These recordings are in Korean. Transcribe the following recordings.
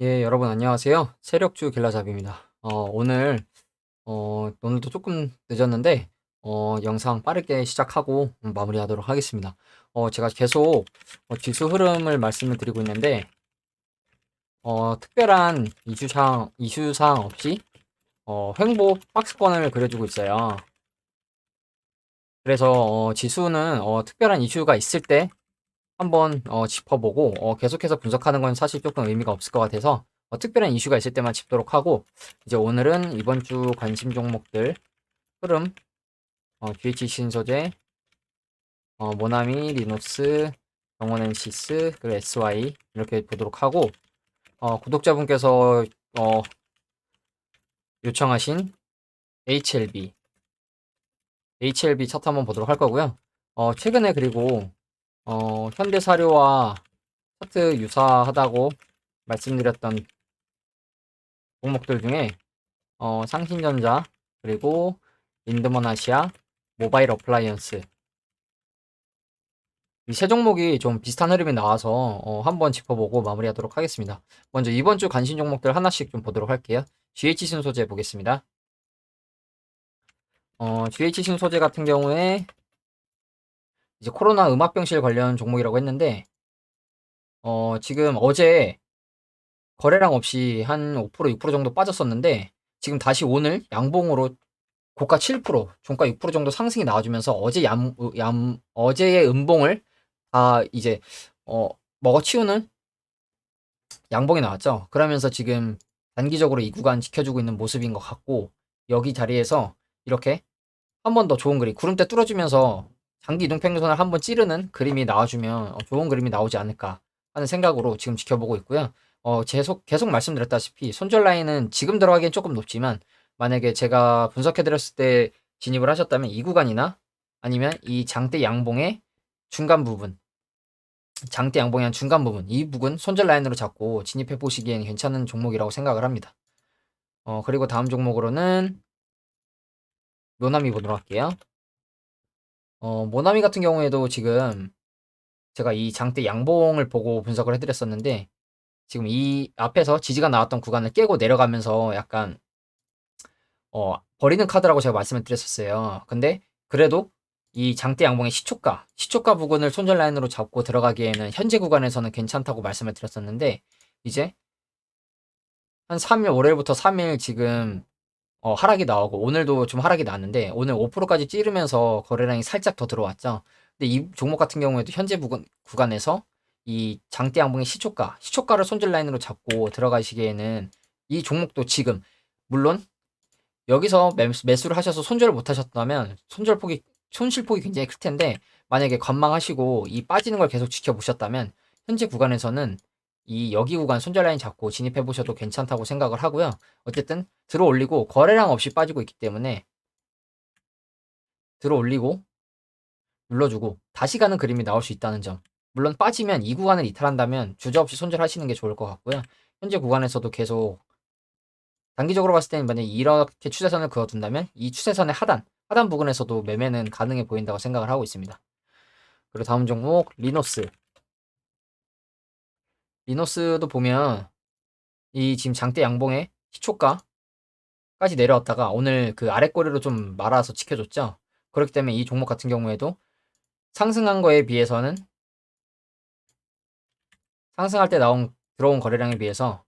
예, 여러분 안녕하세요. 세력주 길라잡이입니다. 어, 오늘, 어, 오늘도 조금 늦었는데, 어, 영상 빠르게 시작하고 마무리하도록 하겠습니다. 어, 제가 계속 어, 지수 흐름을 말씀을 드리고 있는데, 어, 특별한 이슈상, 이슈상 없이, 어, 횡보 박스권을 그려주고 있어요. 그래서, 어, 지수는, 어, 특별한 이슈가 있을 때, 한번 어, 짚어보고 어, 계속해서 분석하는 건 사실 조금 의미가 없을 것 같아서 어, 특별한 이슈가 있을 때만 짚도록 하고 이제 오늘은 이번 주 관심 종목들 흐름 어, GH 신소재 어, 모나미 리노스 영원 엔시스 그리고 SY 이렇게 보도록 하고 어, 구독자분께서 어, 요청하신 HLB HLB 차트 한번 보도록 할 거고요. 어, 최근에 그리고 어, 현대 사료와 차트 유사하다고 말씀드렸던 종목들 중에 어, 상신전자 그리고 인드먼아시아 모바일 어플라이언스 이 세 종목이 좀 비슷한 흐름이 나와서 어, 한번 짚어보고 마무리하도록 하겠습니다. 먼저 이번 주 관심 종목들 하나씩 좀 보도록 할게요. GH 신소재 보겠습니다. 어, GH 신소재 같은 경우에 이제 코로나 음압병실 관련 종목이라고 했는데 어, 지금 어제 거래량 없이 한 5%, 6% 정도 빠졌었는데 지금 다시 오늘 양봉으로 고가 7%, 종가 6% 정도 상승이 나와주면서 어제 얌, 얌 어제의 음봉을 다 이제 어, 먹어치우는 양봉이 나왔죠. 그러면서 지금 단기적으로 이 구간 지켜주고 있는 모습인 것 같고 여기 자리에서 이렇게 한 번 더 좋은 그림 구름대 뚫어주면서 장기 이동 평균선을 한번 찌르는 그림이 나와주면 어, 좋은 그림이 나오지 않을까 하는 생각으로 지금 지켜보고 있고요. 어, 계속, 계속 말씀드렸다시피 손절 라인은 지금 들어가기엔 조금 높지만 만약에 제가 분석해드렸을 때 진입을 하셨다면 이 구간이나 아니면 이 장대 양봉의 중간 부분 장대 양봉의 한 중간 부분 이 부분 손절 라인으로 잡고 진입해 보시기엔 괜찮은 종목이라고 생각을 합니다. 어, 그리고 다음 종목으로는 모나미 보도록 할게요. 어, 모나미 같은 경우에도 지금 제가 이 장대 양봉을 보고 분석을 해드렸었는데 지금 이 앞에서 지지가 나왔던 구간을 깨고 내려가면서 약간 어, 버리는 카드라고 제가 말씀을 드렸었어요. 근데 그래도 이 장대 양봉의 시초가, 시초가 부근을 손절 라인으로 잡고 들어가기에는 현재 구간에서는 괜찮다고 말씀을 드렸었는데 이제 한 3일, 월요일부터 3일 지금 어, 하락이 나오고 오늘도 좀 하락이 나왔는데 오늘 5%까지 찌르면서 거래량이 살짝 더 들어왔죠. 근데 이 종목 같은 경우에도 현재 부근, 구간에서 이 장대 양봉의 시초가, 시초가를 손절 라인으로 잡고 들어가시기에는 이 종목도 지금 물론 여기서 매수를 하셔서 손절을 못 하셨다면 손절 폭이 손실 폭이 굉장히 클 텐데 만약에 관망하시고 이 빠지는 걸 계속 지켜보셨다면 현재 구간에서는 이 여기 구간 손절 라인 잡고 진입해 보셔도 괜찮다고 생각을 하고요. 어쨌든 들어 올리고 거래량 없이 빠지고 있기 때문에 들어 올리고 눌러주고 다시 가는 그림이 나올 수 있다는 점. 물론 빠지면 이 구간을 이탈한다면 주저 없이 손절하시는 게 좋을 것 같고요. 현재 구간에서도 계속 단기적으로 봤을 때는 만약 이렇게 추세선을 그어둔다면 이 추세선의 하단, 하단 부분에서도 매매는 가능해 보인다고 생각을 하고 있습니다. 그리고 다음 종목 리노스. 리노스도 보면 이 지금 장대 양봉의 시초가까지 내려왔다가 오늘 그 아랫꼬리로 좀 말아서 지켜줬죠. 그렇기 때문에 이 종목 같은 경우에도 상승한 거에 비해서는 상승할 때 나온 들어온 거래량에 비해서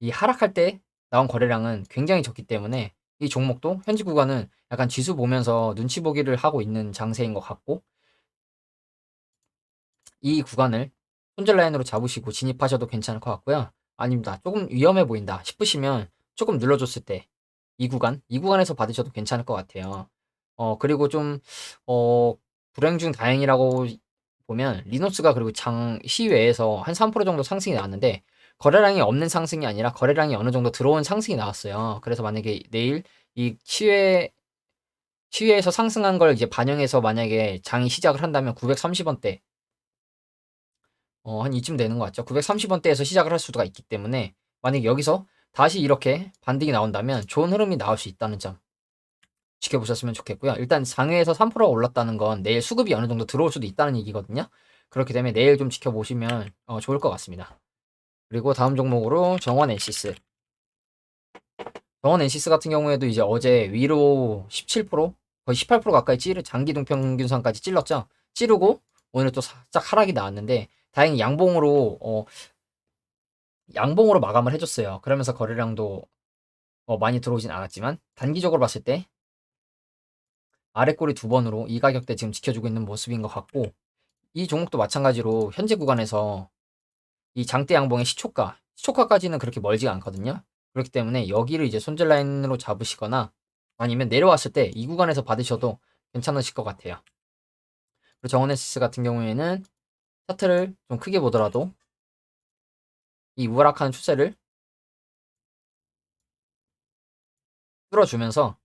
이 하락할 때 나온 거래량은 굉장히 적기 때문에 이 종목도 현지 구간은 약간 지수 보면서 눈치 보기를 하고 있는 장세인 것 같고 이 구간을 손절 라인으로 잡으시고 진입하셔도 괜찮을 것 같고요. 아닙니다. 조금 위험해 보인다 싶으시면 조금 눌러줬을 때 이 구간, 이 구간에서 받으셔도 괜찮을 것 같아요. 어, 그리고 좀, 어, 불행 중 다행이라고 보면 리노스가 그리고 장 시외에서 한 3% 정도 상승이 나왔는데 거래량이 없는 상승이 아니라 거래량이 어느 정도 들어온 상승이 나왔어요. 그래서 만약에 내일 이 시외 시외에서 상승한 걸 이제 반영해서 만약에 장이 시작을 한다면 930원대 어, 한 이쯤 되는 것 같죠. 930원대에서 시작을 할 수가 있기 때문에 만약 여기서 다시 이렇게 반등이 나온다면 좋은 흐름이 나올 수 있다는 점 지켜보셨으면 좋겠고요. 일단 장외에서 3%가 올랐다는 건 내일 수급이 어느 정도 들어올 수도 있다는 얘기거든요. 그렇기 때문에 내일 좀 지켜보시면 어, 좋을 것 같습니다. 그리고 다음 종목으로 정원 엔시스. 정원 엔시스 같은 경우에도 이제 어제 위로 17% 거의 18% 가까이 찌르 장기 동 평균선까지 찔렀죠. 찌르고 오늘 또 살짝 하락이 나왔는데 다행히 양봉으로 어 양봉으로 마감을 해줬어요. 그러면서 거래량도 어, 많이 들어오진 않았지만 단기적으로 봤을 때 아래 꼬리 두 번으로 이 가격대 지금 지켜주고 있는 모습인 것 같고 이 종목도 마찬가지로 현재 구간에서 이 장대 양봉의 시초가 시초가까지는 그렇게 멀지가 않거든요. 그렇기 때문에 여기를 이제 손절 라인으로 잡으시거나 아니면 내려왔을 때 이 구간에서 받으셔도 괜찮으실 것 같아요. 그리고 정원 에시스 같은 경우에는 차트를 좀 크게 보더라도 이 우락하는 추세를 뚫어주면서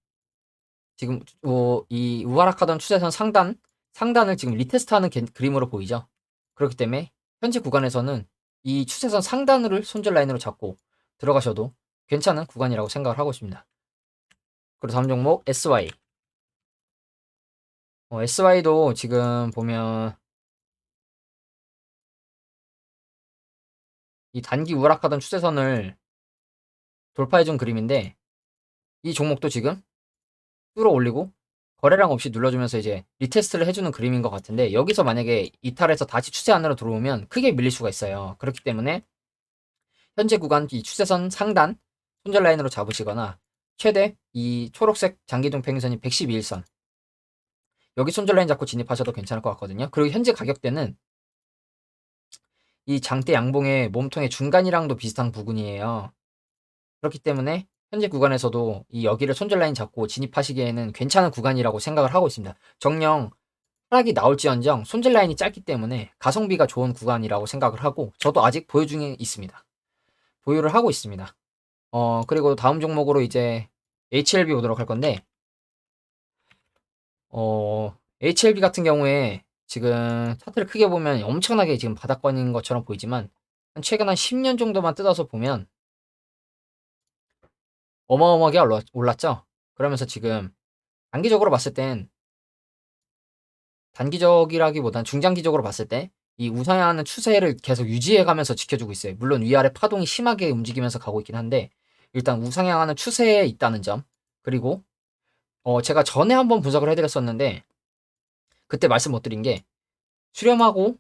지금 어, 이 우하락하던 추세선 상단 상단을 지금 리테스트하는 개- 그림으로 보이죠. 그렇기 때문에 현재 구간에서는 이 추세선 상단을 손절 라인으로 잡고 들어가셔도 괜찮은 구간이라고 생각을 하고 있습니다. 그리고 다음 종목 SY. 어, SY도 지금 보면 이 단기 우락하던 추세선을 돌파해준 그림인데 이 종목도 지금 뚫어 올리고 거래량 없이 눌러주면서 이제 리테스트를 해주는 그림인 것 같은데 여기서 만약에 이탈해서 다시 추세 안으로 들어오면 크게 밀릴 수가 있어요. 그렇기 때문에 현재 구간 이 추세선 상단 손절 라인으로 잡으시거나 최대 이 초록색 장기동 평균선이 112일선 여기 손절 라인 잡고 진입하셔도 괜찮을 것 같거든요. 그리고 현재 가격대는 이 장대 양봉의 몸통의 중간이랑도 비슷한 부분이에요. 그렇기 때문에 현재 구간에서도 이 여기를 손절 라인 잡고 진입하시기에는 괜찮은 구간이라고 생각을 하고 있습니다. 정령 하락이 나올지언정 손절 라인이 짧기 때문에 가성비가 좋은 구간이라고 생각을 하고 저도 아직 보유 중에 있습니다. 보유를 하고 있습니다. 어 그리고 다음 종목으로 이제 HLB 오도록 할 건데 어 HLB 같은 경우에 지금 차트를 크게 보면 엄청나게 지금 바닥권인 것처럼 보이지만 한 최근 한 10년 정도만 뜯어서 보면 어마어마하게 올랐, 올랐죠. 그러면서 지금 단기적으로 봤을 땐 단기적이라기보단 중장기적으로 봤을 때 이 우상향하는 추세를 계속 유지해가면서 지켜주고 있어요. 물론 위아래 파동이 심하게 움직이면서 가고 있긴 한데 일단 우상향하는 추세에 있다는 점 그리고 어 제가 전에 한번 분석을 해드렸었는데 그때 말씀 못 드린 게 수렴하고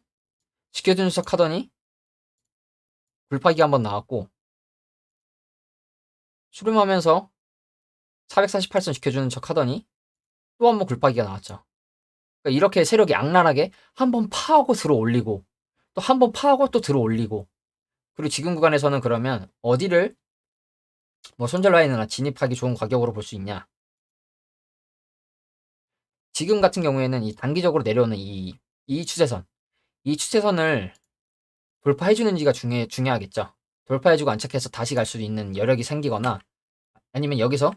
지켜주는 척 하더니 불파기가 한번 나왔고 수렴하면서 448선 지켜주는 척 하더니 또 한 번 굴파기가 나왔죠. 그러니까 이렇게 세력이 악랄하게 한 번 파하고 들어 올리고 또 한 번 파하고 또 들어 올리고 그리고 지금 구간에서는 그러면 어디를 뭐 손절 라인이나 진입하기 좋은 가격으로 볼 수 있냐? 지금 같은 경우에는 이 단기적으로 내려오는 이, 이 추세선, 이 추세선을 돌파해주는지가 중요, 중요하겠죠. 돌파해주고 안착해서 다시 갈 수도 있는 여력이 생기거나 아니면 여기서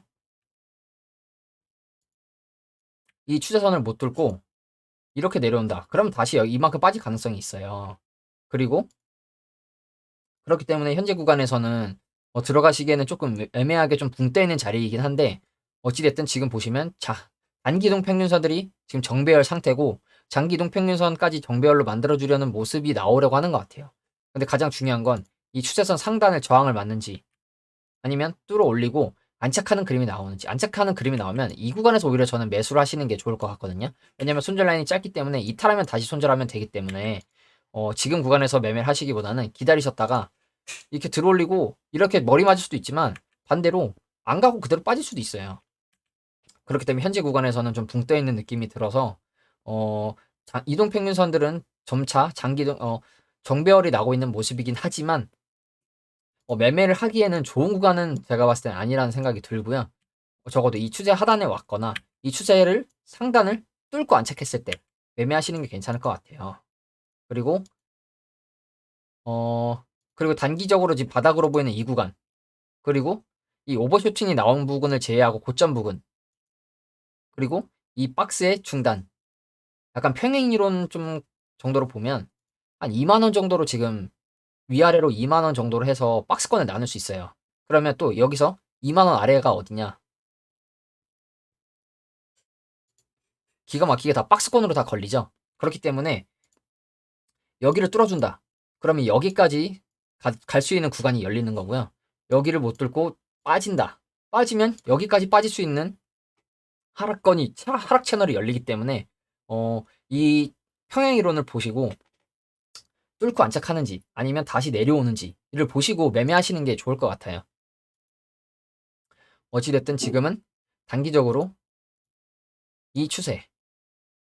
이 추세선을 못 뚫고 이렇게 내려온다. 그럼 다시 이만큼 빠질 가능성이 있어요. 그리고 그렇기 때문에 현재 구간에서는 뭐 들어가시기에는 조금 애매하게 좀 붕 떠 있는 자리이긴 한데 어찌됐든 지금 보시면 자 단기동 평균선들이 지금 정배열 상태고 장기동 평균선까지 정배열로 만들어주려는 모습이 나오려고 하는 것 같아요. 근데 가장 중요한 건 이 추세선 상단을 저항을 맞는지 아니면 뚫어 올리고 안착하는 그림이 나오는지 안착하는 그림이 나오면 이 구간에서 오히려 저는 매수를 하시는 게 좋을 것 같거든요. 왜냐면 손절 라인이 짧기 때문에 이탈하면 다시 손절하면 되기 때문에 어, 지금 구간에서 매매를 하시기보다는 기다리셨다가 이렇게 들어올리고 이렇게 머리 맞을 수도 있지만 반대로 안 가고 그대로 빠질 수도 있어요. 그렇기 때문에 현재 구간에서는 좀 붕 떠 있는 느낌이 들어서 어, 자, 이동 평균선들은 점차 장기동 어, 정배열이 나고 있는 모습이긴 하지만 어, 매매를 하기에는 좋은 구간은 제가 봤을 땐 아니라는 생각이 들고요. 어, 적어도 이 추세 하단에 왔거나 이 추세를 상단을 뚫고 안착했을 때 매매하시는 게 괜찮을 것 같아요. 그리고 어 그리고 단기적으로 지금 바닥으로 보이는 이 구간 그리고 이 오버쇼팅이 나온 부분을 제외하고 고점 부분 그리고 이 박스의 중단 약간 평행 이론 좀 정도로 보면 한 2만 원 정도로 지금 위아래로 2만 원 정도로 해서 박스권을 나눌 수 있어요. 그러면 또 여기서 2만 원 아래가 어디냐? 기가 막히게 다 박스권으로 다 걸리죠. 그렇기 때문에 여기를 뚫어준다. 그러면 여기까지 갈 수 있는 구간이 열리는 거고요. 여기를 못 뚫고 빠진다. 빠지면 여기까지 빠질 수 있는 하락건이 차- 하락 채널이 열리기 때문에 어, 이 평행 이론을 보시고 뚫고 안착하는지 아니면 다시 내려오는지를 보시고 매매하시는 게 좋을 것 같아요. 어찌됐든 지금은 단기적으로 이 추세,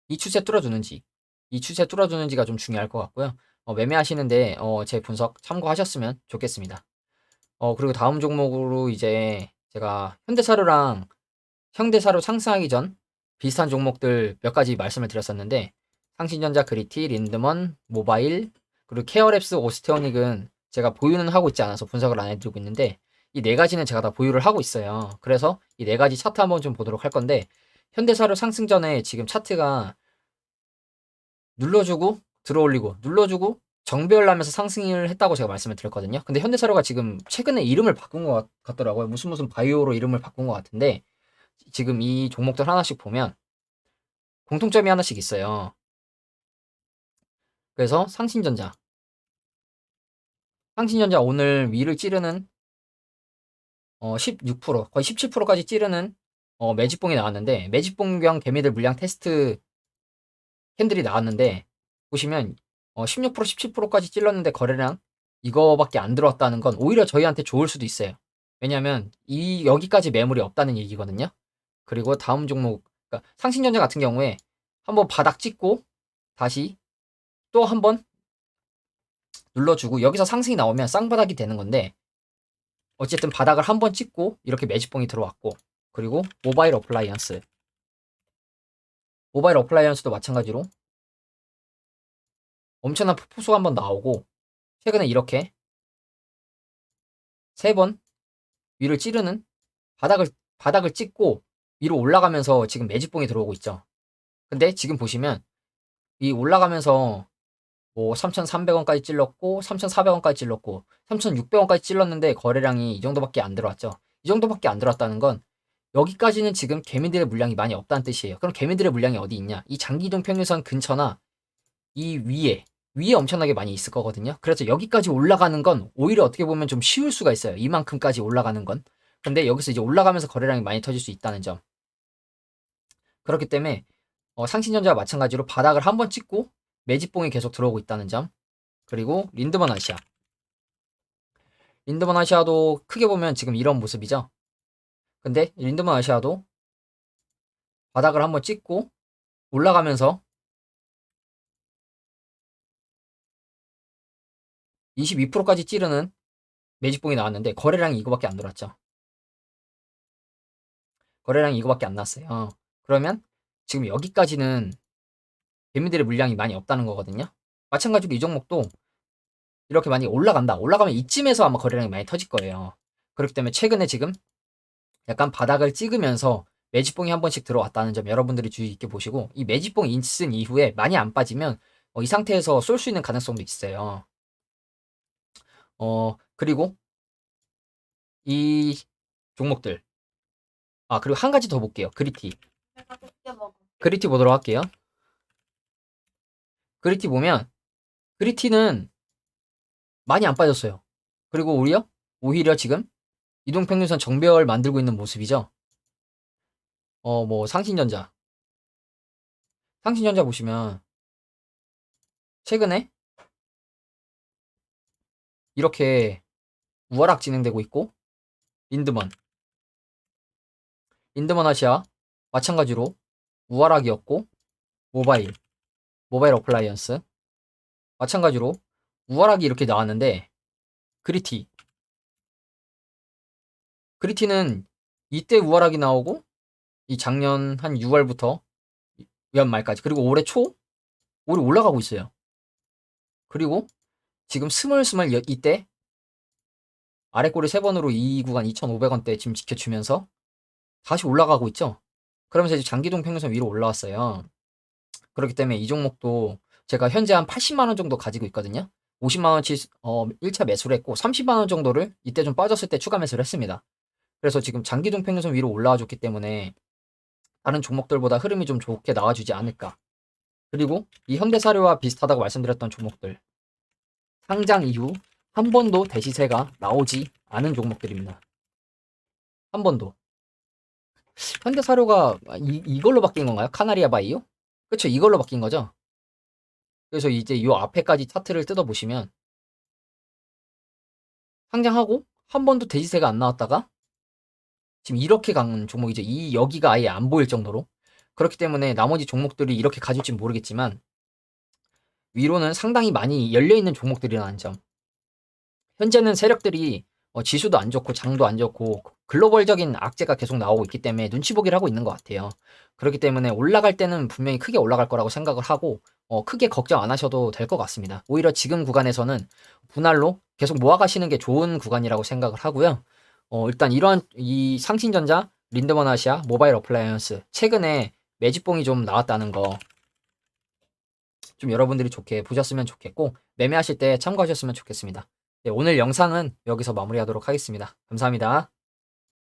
이 추세 뚫어주는지, 이 추세 뚫어주는지가 좀 중요할 것 같고요. 어, 매매하시는데 어, 제 분석 참고하셨으면 좋겠습니다. 어, 그리고 다음 종목으로 이제 제가 현대사료랑 현대사료 상승하기 전 비슷한 종목들 몇 가지 말씀을 드렸었는데 상신전자, 그리티, 린드먼, 모바일, 그리고 케어랩스, 오스테오닉은 제가 보유는 하고 있지 않아서 분석을 안 해드리고 있는데 이 네 가지는 제가 다 보유를 하고 있어요. 그래서 이 네 가지 차트 한번 좀 보도록 할 건데 현대사료 상승 전에 지금 차트가 눌러주고 들어올리고 눌러주고 정배열 하면서 상승을 했다고 제가 말씀을 드렸거든요. 근데 현대사료가 지금 최근에 이름을 바꾼 것 같- 같더라고요. 무슨 무슨 바이오로 이름을 바꾼 것 같은데 지금 이 종목들 하나씩 보면 공통점이 하나씩 있어요. 그래서 상신전자. 상신전자 오늘 위를 찌르는 어, 16% 거의 17%까지 찌르는 어, 매집봉이 나왔는데 매집봉경 개미들 물량 테스트 캔들이 나왔는데 보시면 어, 16% 17%까지 찔렀는데 거래량 이거밖에 안 들어왔다는 건 오히려 저희한테 좋을 수도 있어요. 왜냐하면 이 여기까지 매물이 없다는 얘기거든요. 그리고 다음 종목 그러니까 상신전자 같은 경우에 한번 바닥 찍고 다시 또 한번 눌러주고 여기서 상승이 나오면 쌍바닥이 되는 건데 어쨌든 바닥을 한번 찍고 이렇게 매집봉이 들어왔고 그리고 모바일 어플라이언스. 모바일 어플라이언스도 마찬가지로 엄청난 폭포수가 한번 나오고 최근에 이렇게 세 번 위를 찌르는 바닥을 바닥을 찍고 위로 올라가면서 지금 매집봉이 들어오고 있죠. 근데 지금 보시면 이 올라가면서 뭐 3,300원까지 찔렀고 3,400원까지 찔렀고 3,600원까지 찔렀는데 거래량이 이 정도밖에 안 들어왔죠. 이 정도밖에 안 들어왔다는 건 여기까지는 지금 개미들의 물량이 많이 없다는 뜻이에요. 그럼 개미들의 물량이 어디 있냐? 이 장기이동 평균선 근처나 이 위에 위에 엄청나게 많이 있을 거거든요. 그래서 여기까지 올라가는 건 오히려 어떻게 보면 좀 쉬울 수가 있어요. 이만큼까지 올라가는 건. 근데 여기서 이제 올라가면서 거래량이 많이 터질 수 있다는 점. 그렇기 때문에 어, 상신전자와 마찬가지로 바닥을 한 번 찍고 매집봉이 계속 들어오고 있다는 점. 그리고 린드먼 아시아. 린드먼 아시아도 크게 보면 지금 이런 모습이죠. 근데 린드먼 아시아도 바닥을 한번 찍고 올라가면서 22%까지 찌르는 매집봉이 나왔는데 거래량이 이거밖에 안 들어왔죠. 거래량이 이거밖에 안 났어요. 그러면 지금 여기까지는 개미들의 물량이 많이 없다는 거거든요. 마찬가지로 이 종목도 이렇게 많이 올라간다. 올라가면 이쯤에서 아마 거래량이 많이 터질 거예요. 그렇기 때문에 최근에 지금 약간 바닥을 찍으면서 매집봉이 한 번씩 들어왔다는 점 여러분들이 주의 있게 보시고 이 매집봉 인슨 이후에 많이 안 빠지면 어, 이 상태에서 쏠 수 있는 가능성도 있어요. 어, 그리고 이 종목들. 아, 그리고 한 가지 더 볼게요. 그리티. 그리티 보도록 할게요. 그리티 보면 그리티는 많이 안 빠졌어요. 그리고 오히려 오히려 지금 이동평균선 정배열 만들고 있는 모습이죠. 어, 뭐 상신전자. 상신전자 보시면 최근에 이렇게 우하락 진행되고 있고 인드먼 인드먼 아시아 마찬가지로 우하락이었고 모바일 모바일 어플라이언스 마찬가지로 우하락이 이렇게 나왔는데 그리티 그리티는 이때 우하락이 나오고 이 작년 한 6월부터 연말까지 그리고 올해 초 올해 올라가고 있어요. 그리고 지금 여- 이때 아래 꼬리 세 번으로 이 구간 2,500원대 지금 지켜주면서 다시 올라가고 있죠. 그러면서 이제 장기동 평균선 위로 올라왔어요. 그렇기 때문에 이 종목도 제가 현재 한 80만 원 정도 가지고 있거든요. 50만 원치 어 1차 매수를 했고 30만 원 정도를 이때 좀 빠졌을 때 추가 매수를 했습니다. 그래서 지금 장기동 평균선 위로 올라와 줬기 때문에 다른 종목들보다 흐름이 좀 좋게 나와주지 않을까. 그리고 이 현대사료와 비슷하다고 말씀드렸던 종목들 상장 이후 한 번도 대시세가 나오지 않은 종목들입니다. 한 번도. 현대 사료가 이, 이걸로 바뀐 건가요? 카나리아 바이오? 그쵸, 이걸로 바뀐 거죠? 그래서 이제 요 앞에까지 차트를 뜯어 보시면 상장하고 한 번도 대시세가 안 나왔다가 지금 이렇게 강한 종목이죠. 이 여기가 아예 안 보일 정도로. 그렇기 때문에 나머지 종목들이 이렇게 가질지 모르겠지만 위로는 상당히 많이 열려 있는 종목들이라는 점. 현재는 세력들이 어, 지수도 안 좋고 장도 안 좋고 글로벌적인 악재가 계속 나오고 있기 때문에 눈치 보기를 하고 있는 것 같아요. 그렇기 때문에 올라갈 때는 분명히 크게 올라갈 거라고 생각을 하고 어, 크게 걱정 안 하셔도 될 것 같습니다. 오히려 지금 구간에서는 분할로 계속 모아가시는 게 좋은 구간이라고 생각을 하고요. 어, 일단 이러한 이 상신전자, 린드먼 아시아, 모바일 어플라이언스 최근에 매집봉이 좀 나왔다는 거 좀 여러분들이 좋게 보셨으면 좋겠고 매매하실 때 참고하셨으면 좋겠습니다. 네, 오늘 영상은 여기서 마무리하도록 하겠습니다. 감사합니다.